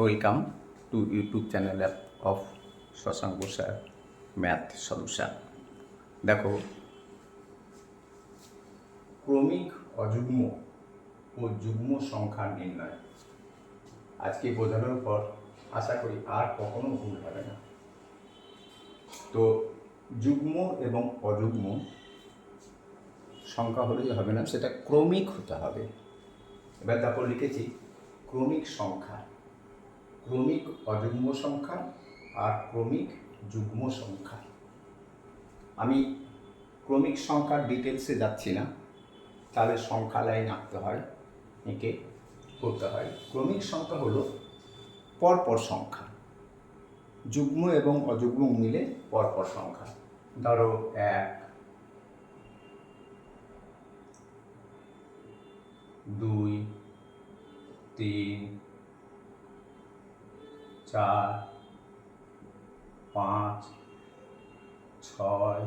Welcome to YouTube channel of Shashanka sir math solution দেখো, ক্রমিক অযুগ্ম ও যুগ্ম সংখ্যা নির্ণয়। আজকে বোঝানোর পর আশা করি আর কখনো ভুল হবে না। তো যুগ্ম এবং অযুগ্ম সংখ্যা হলেই হবে না, সেটা ক্রমিক হতে হবে। এবার তারপর লিখেছি ক্রমিক সংখ্যা। ক্রমিক অযুগ্ম সংখ্যা আর ক্রমিক যুগ্ম সংখ্যা। আমি ক্রমিক সংখ্যার ডিটেলসে যাচ্ছি না। তাহলে সংখ্যা লাইন আঁকতে হয়, এঁকে করতে হয়। ক্রমিক সংখ্যা হলো পরপর সংখ্যা। যুগ্ম এবং অযুগ্ম মিলে পরপর সংখ্যা। ধরো এক, দুই, তিন চার পাঁচ ছয়।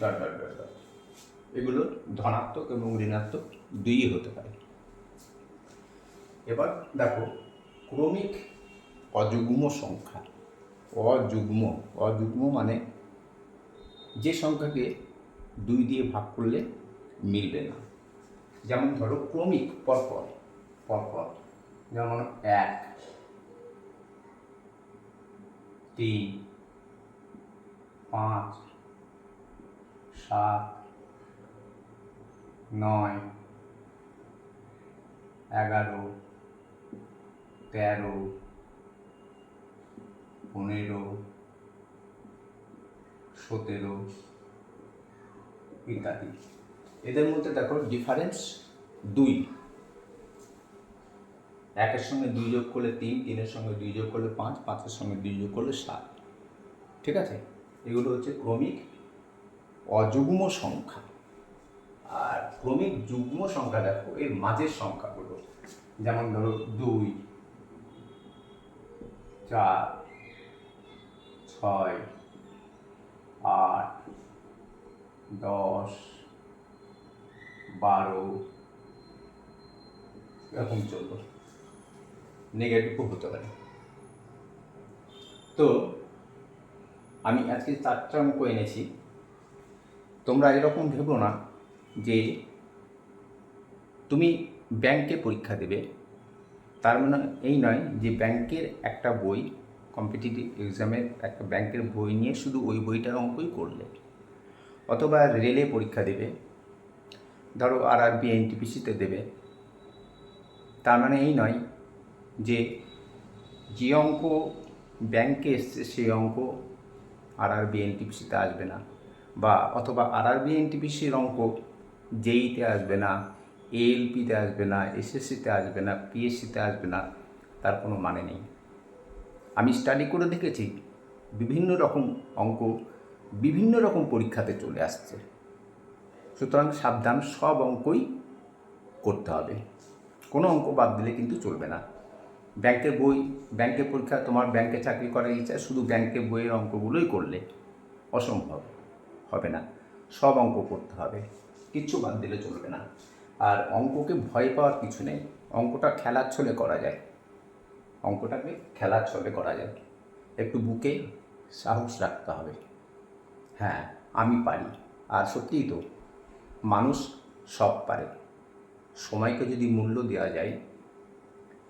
ডট ডট ডট ডট এগুলো ধনাত্মক এবং ঋণাত্মক দুই হতে পারে। এবার দেখো ক্রমিক অযুগ্ম সংখ্যা। অযুগ্ম অযুগ্ম মানে যে সংখ্যাকে দুই দিয়ে ভাগ করলে মিলবে না। যেমন ধরো ক্রমিক পরপর পরপর যেমন এক। তিন পাঁচ সাত নয় এগারো তেরো পনেরো সতেরো ইত্যাদি। এদের মধ্যে দেখো ডিফারেন্স দুই। একের সঙ্গে দুই যোগ করলে তিন, তিনের সঙ্গে দুই যোগ করলে পাঁচ, পাঁচের সঙ্গে দুই যোগ করলে সাত। ঠিক আছে? এগুলো হচ্ছে ক্রমিক অযুগ্ম সংখ্যা। আর ক্রমিক যুগ্ম সংখ্যা দেখো, এর মাঝের সংখ্যাগুলো, যেমন ধরো দুই, চার, ছয়, আট, দশ, বারো, এরকম চলবে। নেগেটিভও হতে পারে। তো, আমি আজকে চারটা অঙ্ক এনেছি, তোমরা এরকম ভেবো না যে তুমি ব্যাংকে পরীক্ষা দেবে, তার মানে এই নয় যে ব্যাংকের একটা বই কম্পিটিটিভ এক্সামের একটা ব্যাংকের বই নিয়ে শুধু ওই বইটার অঙ্কই করলে। অথবা রেলে পরীক্ষা দেবে, ধরো আর আর বি এনটিপিসিতে দেবে। তার মানে এই নয় যে যে অঙ্ক ব্যাংকে এসছে, সেই অঙ্ক আর আর বি এনটিপিসিতে আসবে না। বা অথবা আর আর বি এনটিপিসির অঙ্ক জেইতে আসবে না এএলপিতে আসবে না এসএসসিতে আসবে না পিএসসিতে আসবে না, তার কোনো মানে নেই। আমি স্টাডি করে দেখেছি, বিভিন্ন রকম অঙ্ক বিভিন্ন রকম পরীক্ষাতে চলে আসছে। সুতরাং সাবধান, সব অঙ্কই করতে হবে। কোনো অঙ্ক বাদ দিলে কিন্তু চলবে না। ব্যাংকের বই ব্যাংকের পরীক্ষা, তোমার ব্যাংকে চাকরি করার ইচ্ছা, শুধু ব্যাংকের বইয়ের অঙ্কগুলোই করলে অসম্ভব হবে না। সব অঙ্ক করতে হবে। কিচ্ছু বাদ দিলে চলবে না। আর অঙ্ককে ভয় পাওয়ার কিছু নেই। অঙ্কটা খেলার ছলে করা যায়। অঙ্কটাকে খেলার ছলে করা যায়। একটু বুকে সাহস রাখতে হবে। হ্যাঁ আমি পারি। আর সত্যিই তো, মানুষ সব পারে। সময়কে যদি মূল্য দেওয়া যায়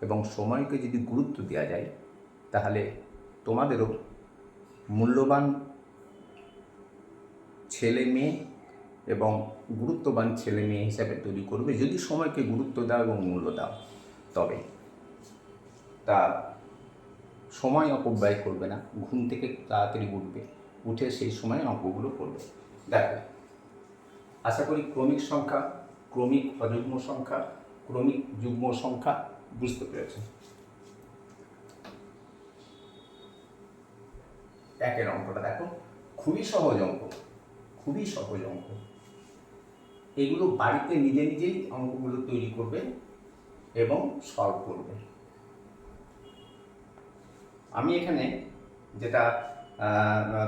এবং সময়কে যদি গুরুত্ব দেওয়া যায়, তাহলে তোমাদেরও মূল্যবান ছেলে মেয়ে এবং গুরুত্ববান ছেলে মেয়ে হিসাবে তৈরি করবে যদি সময়কে গুরুত্ব দাও এবং মূল্য দাও। তবে তা সময় অপব্যয় করবে না, ঘুম থেকে তাড়াতাড়ি উঠবে, উঠে সেই সময় অঙ্কগুলো করবে। দেখো, আশা করি ক্রমিক সংখ্যা, ক্রমিক অযুগ্ম সংখ্যা, ক্রমিক যুগ্ম সংখ্যা বুঝতে পেরেছে। একের অঙ্কটা দেখো, খুবই সহজ অঙ্ক, খুবই সহজ অঙ্ক। এগুলো বাড়িতে নিজে নিজেই অঙ্কগুলো তৈরি করবে এবং সলভ করবে। আমি এখানে যেটা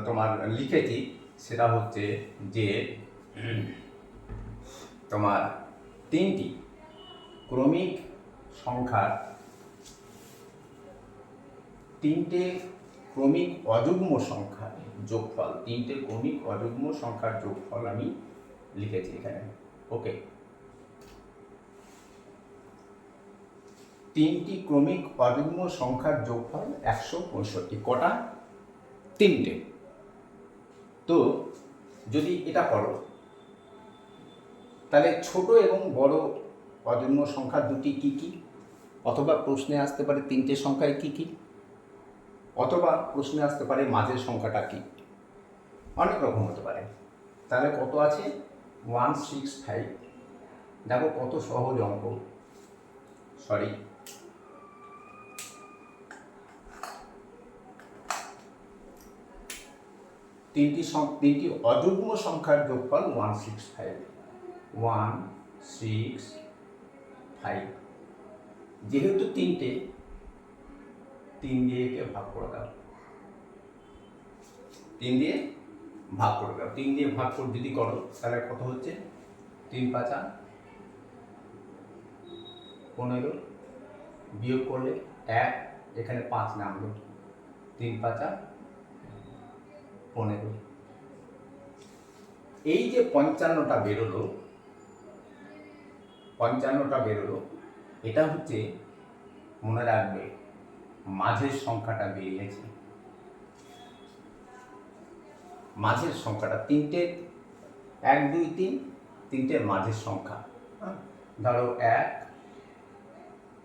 তোমার লিখেছি, সেটা হচ্ছে যে, তোমার তিনটি ক্রমিক সংখ্যার তিনটে ক্রমিক অযুগ্ম সংখ্যা যোগফল। তিনটে ক্রমিক অযুগ্ম সংখ্যার যোগফল আমি লিখেছি এখানে। ওকে। তিনটি ক্রমিক অযুগ্ম সংখ্যার যোগফল একশো পঁয়ষট্টি, কটা? তিনটে। তো যদি এটা করো, তাহলে ছোট এবং বড় অযুগ্ম সংখ্যা দুটি কি কি? অথবা প্রশ্নে আসতে পারে তিনটে সংখ্যায় কি কি? অথবা প্রশ্নে আসতে পারে মাঝের সংখ্যাটা কি? অনেক রকম হতে পারে। তাহলে কত আছে? One, six, five. দেখো কত সহজ অঙ্ক। সরি। তিনটি তিনটি অযুগ্ম সংখ্যার যোগফল one, six, five. One, six, five. যেহেতু তিনটে, তিন দিয়ে একে ভাগ করে দাও? তিন দিয়ে ভাগ করে দাও। তিন দিয়ে ভাগ করে যদি করো, তাহলে কত হচ্ছে? তিন পাঁচা পনেরো বিয়োগ করলে এক, এখানে পাঁচ নামলো। তিন পাঁচা পনেরো। এই যে পঞ্চান্নটা বেরোলো পঞ্চান্নটা বেরোলো এটা হচ্ছে মনে রাখবে, মাঝের সংখ্যাটা বেরিয়েছে। মাঝের সংখ্যাটা তিনটে, এক, দুই, তিন তিনটের মাঝের সংখ্যা। হ্যাঁ? ধরো এক,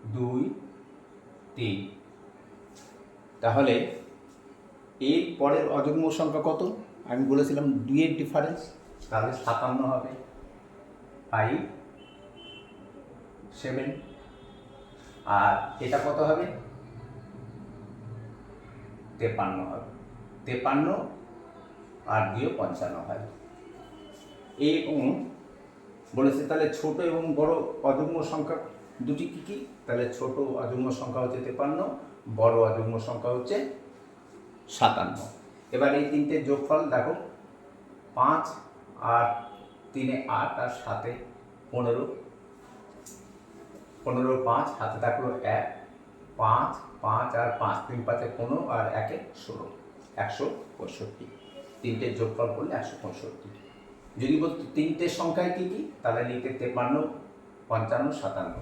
দুই, তিন। তাহলে এর পরের অযুগ্ম সংখ্যা কত? আমি বলেছিলাম দুইয়ের ডিফারেন্স তাহলে সাতান্ন হবে। ফাইভ সেভেন আর এটা কত হবে? তেপান্ন হবে। তেপান্ন আর দিয়ে পঞ্চান্ন হয়। এবং বলেছে, তাহলে ছোট এবং বড় অযুগ্ম সংখ্যা দুটি কি কি? তাহলে ছোট অযুগ্ম সংখ্যা হচ্ছে তেপান্ন বড় অযুগ্ম সংখ্যা হচ্ছে সাতান্ন। এবার এই তিনটে যোগফল দেখো, পাঁচ আর তিনে আট আর সাতে পনেরো। পনেরো, পাঁচ, হাতে থাকল এক, পাঁচ পাঁচ আর পাঁচ, তিন, পাঁচে পনেরো আর একে ষোলো, একশো পঁয়ষট্টি। তিনটে যোগফল করলে একশো পঁয়ষট্টি। যদি বলতো তিনটে সংখ্যায় কী কী, তাহলে লিখতে তেপান্ন, পঞ্চান্ন, সাতান্ন।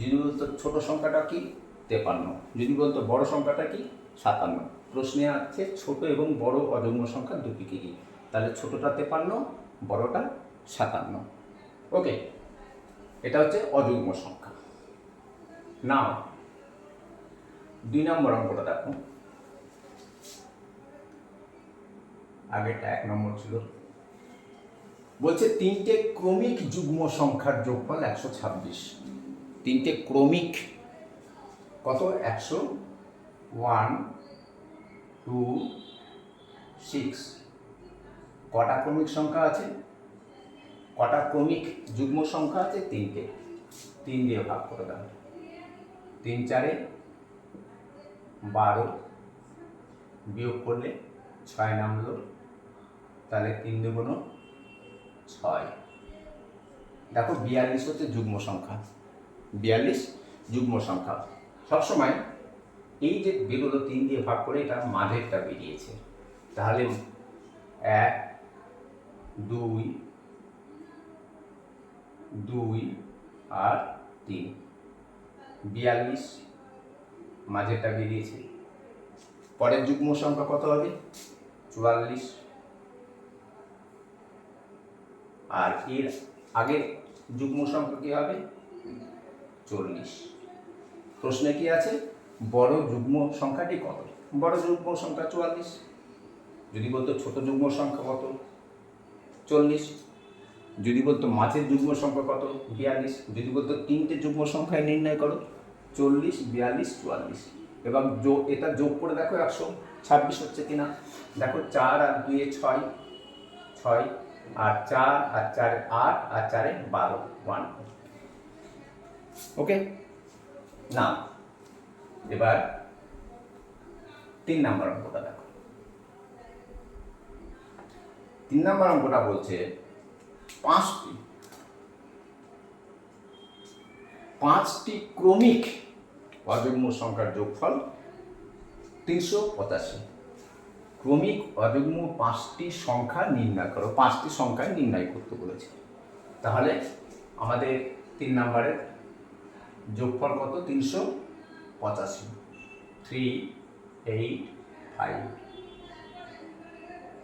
যদি বলতো ছোট সংখ্যাটা কি, তেপান্ন। যদি বলতো বড় সংখ্যাটা কি, সাতান্ন। প্রশ্নে আছে ছোট এবং বড় অযুগ্ম সংখ্যা দুটি কী কী? তাহলে ছোটটা তেপান্ন, বড়টা সাতান্ন। ওকে, এটা হচ্ছে অযুগ্ম সংখ্যা। নাও দুই নম্বর অঙ্কটা দেখো। আগেরটা এক নম্বর ছিল। বলছে, তিনটে ক্রমিক যুগ্ম সংখ্যার যোগফল একশো ছাব্বিশ। তিনটে ক্রমিক কত? একশো ওয়ান, টু, সিক্স। কটা ক্রমিক সংখ্যা আছে? কটা ক্রমিক যুগ্ম সংখ্যা আছে? তিনটে। তিন দিয়ে ভাগ করে দাও। তিন চারে বারো বিয়োগ করলে ছয় নামলো, তাহলে তিন দুগুণ ছয়। দেখো বিয়াল্লিশ হচ্ছে যুগ্ম সংখ্যা। বিয়াল্লিশ যুগ্ম সংখ্যা। সবসময় এই যে বেরোলো তিন দিয়ে ভাগ করে এটা মাঝেরটা বেরিয়েছে। তাহলে এক, দুই দুই আর তিন। বিয়াল্লিশ, মাঝেরটা বেরিয়েছে। পরের যুগ্ম সংখ্যা কত হবে? চুয়াল্লিশ। আর এর আগের যুগ্ম সংখ্যা কী হবে? চল্লিশ। প্রশ্নে কি আছে? বড় যুগ্ম সংখ্যাটি কত? বড় যুগ্ম সংখ্যা চুয়াল্লিশ। যদি বলতো ছোট যুগ্ম সংখ্যা কত? চল্লিশ। যদি বলতো মাছের যুগ্ম সংখ্যা কত? বিয়াল্লিশ। যদি বলতো তিনটে যুগ্ম সংখ্যায় নির্ণয় করো, চল্লিশ, বিয়াল্লিশ, চুয়াল্লিশ। এবং এটা যোগ করে দেখো একশো, ছাব্বিশ হচ্ছে কিনা? দেখো চার আর দুয়ে ছয় ছয়, আর চার, আর চারে আট, আর চারে বারো ওয়ান ওকে না এবার তিন নাম্বার অঙ্কটা দেখো। তিন নাম্বার অঙ্কটা বলছে পাঁচটি। পাঁচটি ক্রমিক অযুগ্ম সংখ্যার যোগফল তিনশো পঁচাশি। ক্রমিক অযুগ্ম পাঁচটি সংখ্যা নির্ণয় করো, পাঁচটি সংখ্যায় নির্ণয় করতে বলেছে। তাহলে আমাদের তিন নম্বরের যোগফল কত? তিনশো পঁচাশি। থ্রি এইট ফাইভ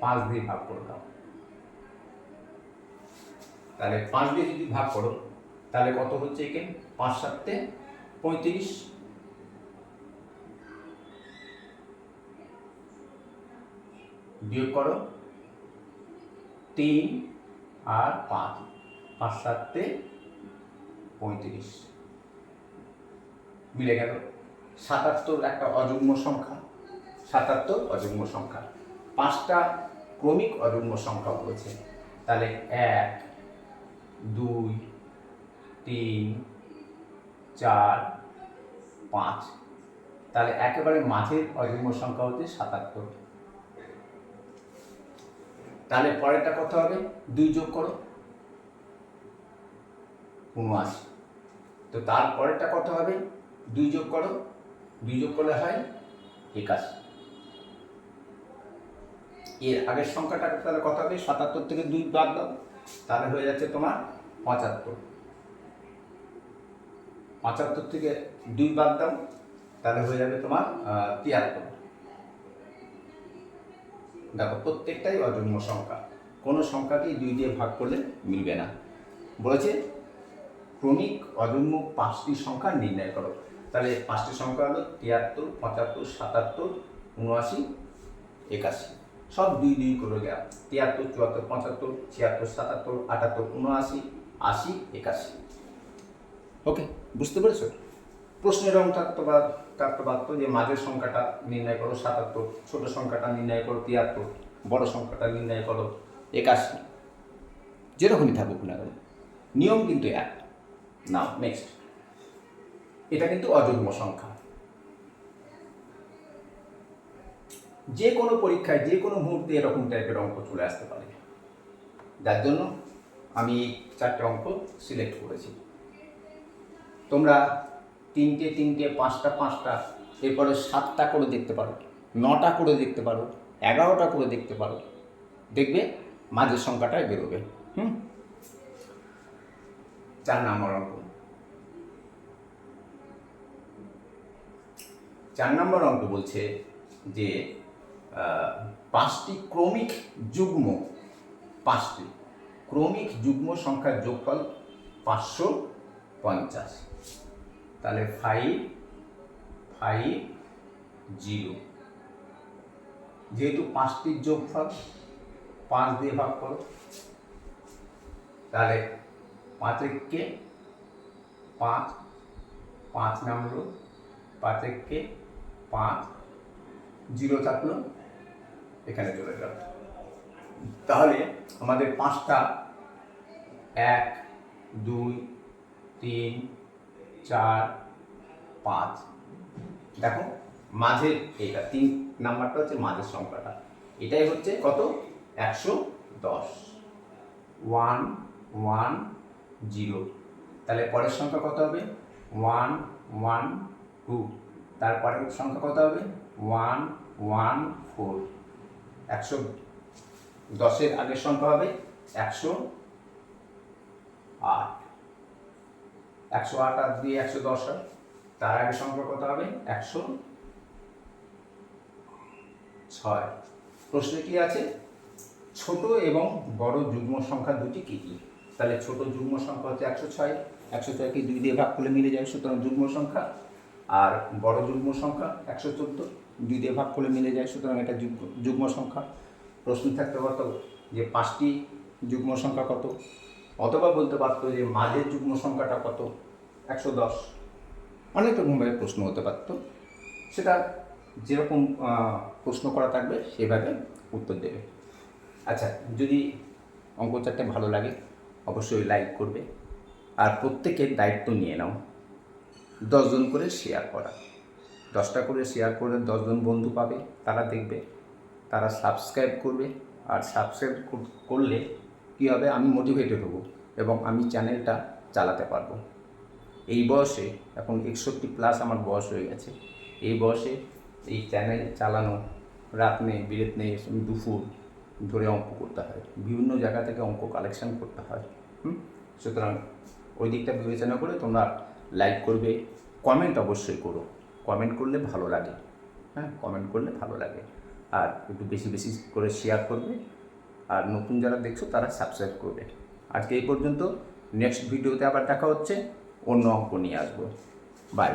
পাঁচ দিয়ে ভাগ করে দাও। তাহলে পাঁচ দিয়ে যদি ভাগ করো, তাহলে কত হচ্ছে একে পাঁচ সাতে পঁয়ত্রিশ। বিয়োগ করো তিন আর পাঁচ পাঁচ সাতে পঁয়ত্রিশ। মিলে গেল সাতাত্তর একটা অযুগ্ম সংখ্যা, সাতাত্তর অযুগ্ম সংখ্যা। পাঁচটা ক্রমিক অযুগ্ম সংখ্যা বলেছে। তাহলে এক দুই, তিন, চার, পাঁচ। তাহলে একেবারে মাঝের অযুগ্ম সংখ্যা হচ্ছে সাতাত্তর। তাহলে পরেরটা কত হবে? দুই যোগ করো। উনআশি। তো তারপরেরটা কত হবে? দুই যোগ করো। দুই যোগ করলে হয় একাশি। এর আগের সংখ্যাটা তাহলে কত হবে? সাতাত্তর থেকে দুই বাদ দাও। তাহলে হয়ে যাচ্ছে তোমার পঁচাত্তর। পঁচাত্তর থেকে দুই বাদ দাও, তাহলে হয়ে যাবে তোমার তিয়াত্তর। দেখো, প্রত্যেকটাই অযুগ্ম সংখ্যা। কোনো সংখ্যাকেই দুই দিয়ে ভাগ করলে মিলবে না। বলেছে, ক্রমিক অযুগ্ম পাঁচটি সংখ্যা নির্ণয় করো। তাহলে পাঁচটি সংখ্যা হলো তিয়াত্তর, পঁচাত্তর, সাতাত্তর, উনআশি, একাশি। সব দুই দুই করে গেল। তিয়াত্তর, চুয়াত্তর, পঁচাত্তর, ছিয়াত্তর, সাতাত্তর, আটাত্তর, উনআশি, আশি, একাশি। ওকে, বুঝতে পেরেছ? প্রশ্নের রং থাকতে পারতো যে মাঝের সংখ্যাটা নির্ণয় করো সাতাত্তর, ছোট সংখ্যাটা নির্ণয় করো তিয়াত্তর, বড় সংখ্যাটা নির্ণয় করো একাশি। যেরকমই থাকুক না কেন, নিয়ম কিন্তু এক। না নেক্সট এটা কিন্তু অযুগ্ম সংখ্যা। যে কোনো পরীক্ষায়, যে কোনো মুহূর্তে এরকম টাইপের অঙ্ক চলে আসতে পারে। যার জন্য আমি এই চারটে অঙ্ক সিলেক্ট করেছি। তোমরা তিনটে তিনটে, পাঁচটা পাঁচটা, এরপরে সাতটা করে দেখতে পারো, নটা করে দেখতে পারো, এগারোটা করে দেখতে পারো। দেখবে মাঝের সংখ্যাটাই বেরোবে। হুম? চার নম্বর অঙ্ক। চার নম্বর অঙ্ক বলছে যে পাঁচটি ক্রমিক যুগ্ম, পাঁচটি। ক্রমিক যুগ্ম সংখ্যার যোগফল পাঁচশো পঞ্চাশ। তাহলে ফাইভ ফাইভ জিরো যেহেতু পাঁচটির যোগফল, পাঁচ দিয়ে ভাগ করো, তাহলে পাঁচ কে পাঁচ পাঁচ নামলো পাঁচ কে পাঁচ জিরো থাকল এখানে চলে গেল। তাহলে আমাদের পাঁচটা, এক, দুই, তিন, চার, পাঁচ। দেখো, মাঝের এইটা, তিন নাম্বারটা হচ্ছে মাঝের সংখ্যাটা। এটাই হচ্ছে কত? একশো দশ। One one, zero. তাহলে পরের সংখ্যা কত হবে? One one, two. তারপরের সংখ্যা কত হবে? One one, four. একশো দশের আগের সংখ্যা হবে একশো আট। একশো আট আর দিয়ে একশো দশ হয়। তার আগের সংখ্যা কত হবে? একশো ছয়। প্রশ্নে কি আছে? ছোট এবং বড় যুগ্ম সংখ্যা দুটি কি কি? তাহলে ছোট যুগ্ম সংখ্যা হচ্ছে একশো ছয়। একশো ছয়কে দুই দিয়ে ভাগ করলে মিলে যায় সুতরাং যুগ্ম সংখ্যা আর বড় যুগ্ম সংখ্যা একশো চোদ্দ। দুই দিয়ে ভাগ করলে মিলে যায়, সুতরাং এটা যুগ্ম সংখ্যা। প্রশ্ন থাকতে পারতো যে পাঁচটি যুগ্ম সংখ্যা কত? অথবা বলতে পারতো যে মাঝের যুগ্ম সংখ্যাটা কত? একশো দশ। অনেক রকমভাবে প্রশ্ন হতে পারতো। সেটা যেরকম প্রশ্ন করা থাকবে, সেভাবে উত্তর দেবে। আচ্ছা যদি অঙ্ক চারটে ভালো লাগে, অবশ্যই লাইক করবে। আর প্রত্যেকের দায়িত্ব নিয়ে নাও। দশজন করে শেয়ার করা। দশটা করে শেয়ার করে দশজন বন্ধু পাবে, তারা দেখবে, তারা সাবস্ক্রাইব করবে, আর সাবস্ক্রাইব করলে কী হবে? আমি মোটিভেটেড হব এবং আমি চ্যানেলটা চালাতে পারব। এই বয়সে, এখন একষট্টি প্লাস আমার বয়স হয়ে গেছে, এই বয়সে এই চ্যানেল চালানো, রাত নেই, বিরেত নেই, দুপুর ধরে অঙ্ক করতে হয়। বিভিন্ন জায়গা থেকে অঙ্ক কালেকশন করতে হয়, হুম? সুতরাং ওই দিকটা বিবেচনা করে তোমরা লাইক করবে কমেন্ট অবশ্যই করো। কমেন্ট করলে ভালো লাগে। হ্যাঁ কমেন্ট করলে ভালো লাগে। আর একটু বেশি বেশি করে শেয়ার করবে। আর নতুন যারা দেখছ, তারা সাবস্ক্রাইব করবে। আজকে এই পর্যন্ত। নেক্সট ভিডিওতে আবার দেখা হচ্ছে। অন্য অঙ্ক নিয়ে আসব। বাই